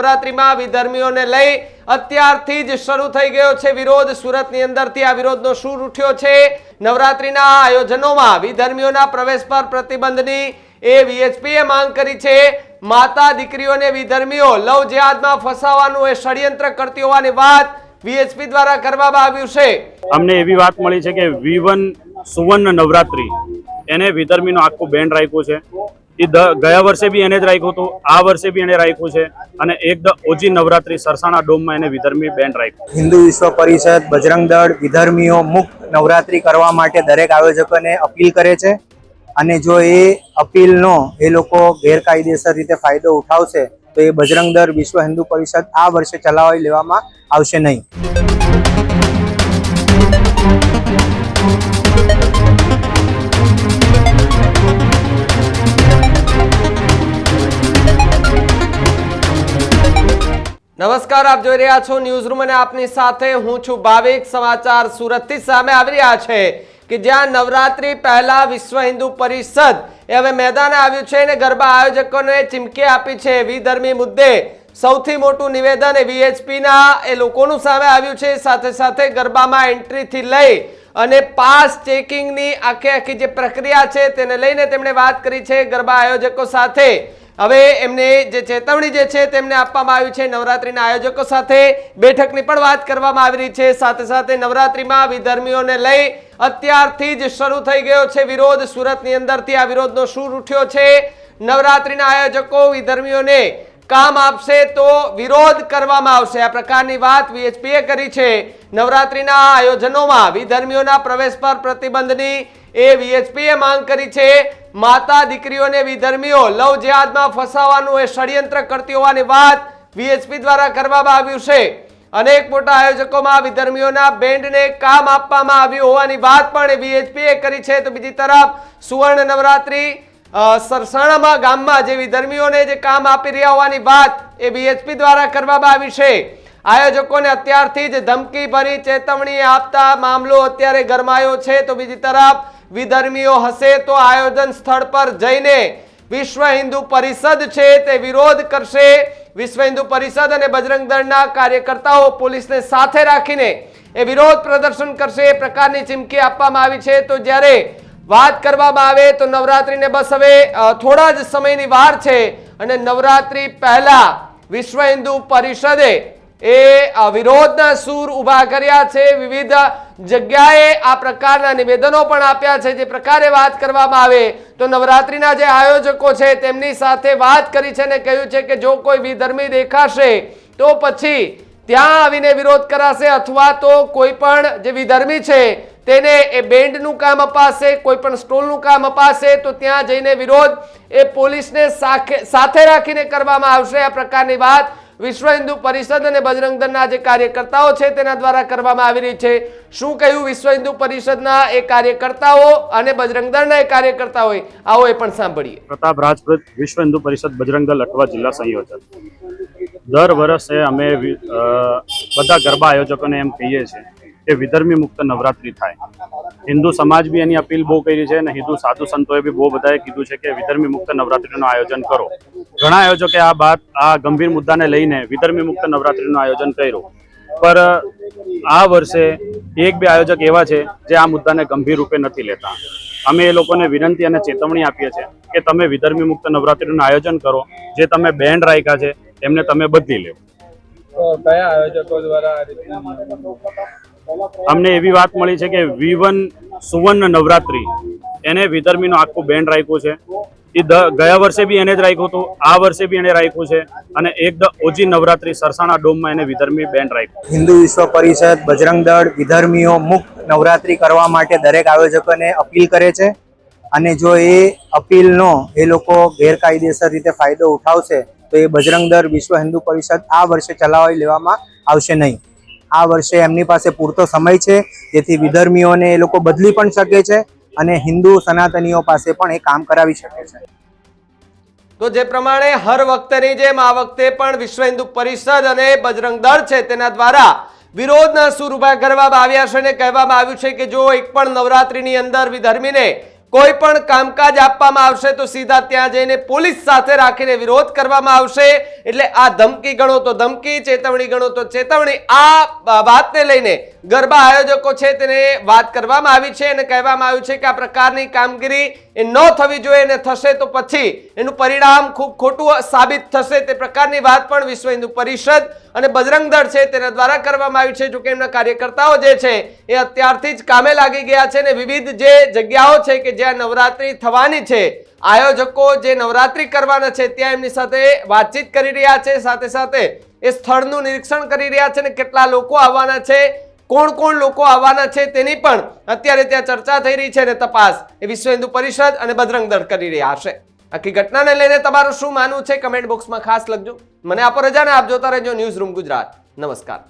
નવરાત્રીમાં વિધર્મીઓને લઈ અત્યારથી જ શરૂ થઈ ગયો છે વિરોધ. સુરતની અંદરથી આ વિરોધનો સૂર ઉઠ્યો છે. નવરાત્રિના આયોજનોમાં વિધર્મીઓના પ્રવેશ પર પ્રતિબંધની એ વીએચપીએ માંગ કરી છે. માતા દીકરીઓને વિધર્મીઓ લવ જેહાદમાં ફસાવાનું એ ષડયંત્ર કરતી હોવાની વાત વીએચપી દ્વારા કરવામાં આવ્યું છે. અમને એવી વાત મળી છે કે વીવન સુવર્ણ નવરાત્રી, એને વિધર્મીનો આખું બેન્ડ રાખ્યું છે. એ ગયા વર્ષે બી એને જ રાખ્યું હતું, આ વર્ષે બી એને રાખ્યું છે અને એકદમ ઓજી નવરાત્રી સરસાણા ડોમમાં એને વિધર્મી બેન્ડ રાખ્યું. હિન્દુ વિશ્વ પરિષદ, બજરંગ દળ, વિધર્મીઓ મુક્ત નવરાત્રી કરવા માટે દરેક આયોજકોને અપીલ કરે છે. અને જો એ અપીલનો એ લોકો ગેરકાયદેસર રીતે ફાયદો ઉઠાવશે, તો એ બજરંગ દળ વિશ્વ હિન્દુ પરિષદ આ વર્ષે ચલાવી લેવામાં આવશે નહીં. નમસ્કાર, આપ જોઈ રહ્યા છો ન્યૂઝ રૂમ અને આપની સાથે હું છું ભાવિક. સમાચાર સુરતથી સામે આવી રહ્યા છે કે જ્યાં નવરાત્રી પહેલા વિશ્વ હિન્દુ પરિષદ એ હવે મેદાને આવ્યું છે અને ગરબા આયોજકોને ચીમકી આપી છે. વિધર્મી મુદ્દે સૌથી મોટું નિવેદન એ વીએચપીના એ લોકોનું સામે આવ્યું છે. સાથે સાથે ગરબામાં એન્ટ્રીથી લઈ અને પાસ ચેકિંગની આખે આખી જે પ્રક્રિયા છે તેને લઈને તેમણે વાત કરી છે. ગરબા આયોજકો સાથે હવે એમને જે ચેતવણી જે છે તેમને આપવામાં આવી છે. નવરાત્રિના આયોજકો સાથે બેઠકની પણ વાત કરવામાં આવી રહી છે. સાથે સાથે નવરાત્રિમાં વિધર્મીઓને લઈ અત્યારથી જ શરૂ થઈ ગયો છે વિરોધ. સુરતની અંદરથી આ વિરોધનો સૂર ઉઠ્યો છે. નવરાત્રિના આયોજકો વિધર્મીઓને કામ આપશે તો વિરોધ કરવામાં આવશે. આ પ્રકારની વાત વીએચપીએ કરી છે. નવરાત્રિના આયોજનોમાં વિધર્મીઓના પ્રવેશ પર પ્રતિબંધની એ વીએચપીએ માંગ કરી છે. માતા દીકરીઓને વિધર્મીઓ લવ જેહાદમાં ફસાવાનું એ ષડયંત્ર કરતી હોવાની વાત વીએચપી દ્વારા કરવામાં આવ્યું છે. અનેક મોટા આયોજકોમાં વિધર્મીઓના બેન્ડને કામ આપવામાં આવ્યું હોવાની વાત પણ વીએચપીએ કરી છે. તો બીજી તરફ સુવર્ણ નવરાત્રી સરસાણામાં ગામમાં જે વિધર્મીઓને જે કામ આપી રહ્યા હોવાની વાત એ બીએચપી દ્વારા કરવામાં આવી છે. આયોજકોને અત્યારથી જ ધમકી ભરી ચેતવણી આપતા મામલો અત્યારે ગરમાયો છે. તો બીજી તરફ વિધર્મીઓ હશે તો આયોજન સ્થળ પર જઈને વિશ્વ હિન્દુ પરિષદ છે તે વિરોધ કરશે. વિશ્વ હિન્દુ પરિષદ અને બજરંગ દળના કાર્યકર્તાઓ પોલીસને સાથે રાખીને એ વિરોધ પ્રદર્શન કરશે. એ પ્રકારની ચીમકી આપવામાં આવી છે. તો જ્યારે વાત કરવામાં આવે તો નવરાત્રીને બસ હવે થોડા જ સમયની વાર છે અને નવરાત્રી પહેલા વિશ્વ હિન્દુ પરિષદે એ વિરોધના સૂર ઊભા કર્યા છે. વિવિધ જગ્યાએ આ પ્રકારના નિવેદનો પણ આપ્યા છે જે પ્રકારે વાત કરવામાં આવે તો નવરાત્રિના જે આયોજકો છે તેમની સાથે વાત કરી છે અને કહ્યું છે કે જો કોઈ વિધર્મી દેખાશે તો પછી ત્યાં આવીને વિરોધ કરાશે અથવા તો કોઈ પણ જે વિધર્મી છે તેને એ બેન્ડનું કામ અપાશે, કોઈ પણ સ્ટોલનું કામ અપાશે તો ત્યાં જઈને વિરોધ એ પોલીસને સાથે રાખીને કરવામાં આવશે. આ પ્રકારની વાત વિશ્વ હિન્દુ પરિષદ અને બજરંગ દળના જે કાર્યકર્તાઓ છે તેના દ્વારા કરવામાં આવી રહી છે. શું કહ્યું વિશ્વ હિન્દુ પરિષદના એ કાર્યકર્તાઓ અને બજરંગ દળના એ કાર્યકર્તાઓએ? આવો એ પણ સાંભળીએ. પ્રતાપ રાજપૂત, વિશ્વ હિન્દુ પરિષદ, બજરંગ દળ અઠવા જિલ્લા સંયોજક. દર વર્ષે અમે બધા ગરબા આયોજકોને એમ કહીએ છીએ કે વિધર્મી મુક્ત નવરાત્રી થાય. હિન્દુ સમાજ બી એની અપીલ બહુ કરી છે અને હિન્દુ સાધુ સંતોએ બી બહુ બધાએ કીધું છે કે વિધર્મી મુક્ત નવરાત્રીનું આયોજન કરો. ઘણા આયોજકે આ વાત આ ગંભીર મુદ્દાને લઈને વિધર્મી મુક્ત નવરાત્રીનું આયોજન કર્યું. પર આ વર્ષે એક બે આયોજક એવા છે જે આ મુદ્દાને ગંભીર રૂપે નથી લેતા. અમે એ લોકોને વિનંતી અને ચેતવણી આપીએ છીએ કે તમે વિધર્મી મુક્ત નવરાત્રીનું આયોજન કરો, જે તમે બેન્ડ રાખ્યા છે એમને તમે બદલી લેવો કયા આયોજકો દ્વારા અમને એવી વાત મળી છે કે વી સુવર્ણ નવરાત્રી, એને વિધર્મીનો આખું બેન્ડ રાખ્યું છે. એ દ- ગયા વર્ષે બી એને જ રાખ્યું હતું, આ વર્ષે બી એને રાખ્યું છે અને એકદમ ઓજી નવરાત્રી સરસાણા ડોમમાં એને વિધર્મી બેન્ડ રાખ્યું. હિન્દુ વિશ્વ પરિષદ, બજરંગ દળ, વિધર્મીઓ મુક્ત નવરાત્રી કરવા માટે દરેક આયોજકોને અપીલ કરે છે અને જો એ અપીલનો એ લોકો ગેરકાયદેસર રીતે ફાયદો ઉઠાવશે, તો એ બજરંગ દળ વિશ્વ હિન્દુ પરિષદ આ વર્ષે ચલાવી લેવામાં આવશે નહીં. આ વર્ષે એમની પાસે પૂરતો સમય છે. જેથી વિધર્મીઓને એ લોકો બદલી પણ શકે છે અને હિન્દુ સનાતનીઓ પાસે પણ એ કામ કરાવી શકે છે. તો જે પ્રમાણે હર વખતેની જેમ આ વખતે પણ વિશ્વ હિન્દુ પરિષદ અને બજરંગ દળ છે તેના દ્વારા વિરોધના સૂર ઊભા કરવામાં આવ્યા છે અને કહેવામાં આવ્યું છે કે જો એક પણ નવરાત્રીની અંદર વિધર્મીને કોઈ પણ કામકાજ આપવામાં આવશે તો સીધા ત્યાં જઈને પોલીસ સાથે રાખીને વિરોધ કરવામાં આવશે. એટલે આ ધમકી ગણો તો ધમકી, ચેતવણી ગણો તો ચેતવણી. આ વાતને લઈને ગરબા આયોજકો છે તેને વાત કરવામાં આવી છે અને કહેવામાં આવ્યું છે કે આ પ્રકારની કામગીરી એ ન થવી જોઈએ અને થશે તો પછી. એનું પરિણામ ખૂબ ખોટું સાબિત થશે તે પ્રકારની વાત પણ વિશ્વ હિન્દુ પરિષદ અને બજરંગ દળ છે તેના દ્વારા કરવામાં આવી છે. જોકે એમના કાર્યકર્તાઓ જે છે એ અત્યારથી જ કામે લાગી ગયા છે અને વિવિધ જે જગ્યાઓ છે કે જ્યાં નવરાત્રી થવાની છે આયોજકો જે નવરાત્રી કરવાના છે, ત્યાં એમની સાથે વાતચીત કરી રહ્યા છે. સાથે સાથે એ સ્થળનું નિરીક્ષણ કરી રહ્યા છે અને કેટલા લોકો આવવાના છે, કોણ કોણ લોકો આવવાના છે તેની પણ અત્યારે ત્યાં ચર્ચા થઈ રહી છે અને તપાસ એ વિશ્વ હિન્દુ પરિષદ અને બજરંગ દળ કરી રહ્યા છે. આખી ઘટનાને લઈને તમારું શું માનવું છે? કમેન્ટ બોક્સમાં ખાસ લખજો. મને આપો રજાને આપ જોતા રહેજો ન્યૂઝ રૂમ ગુજરાત. નમસ્કાર.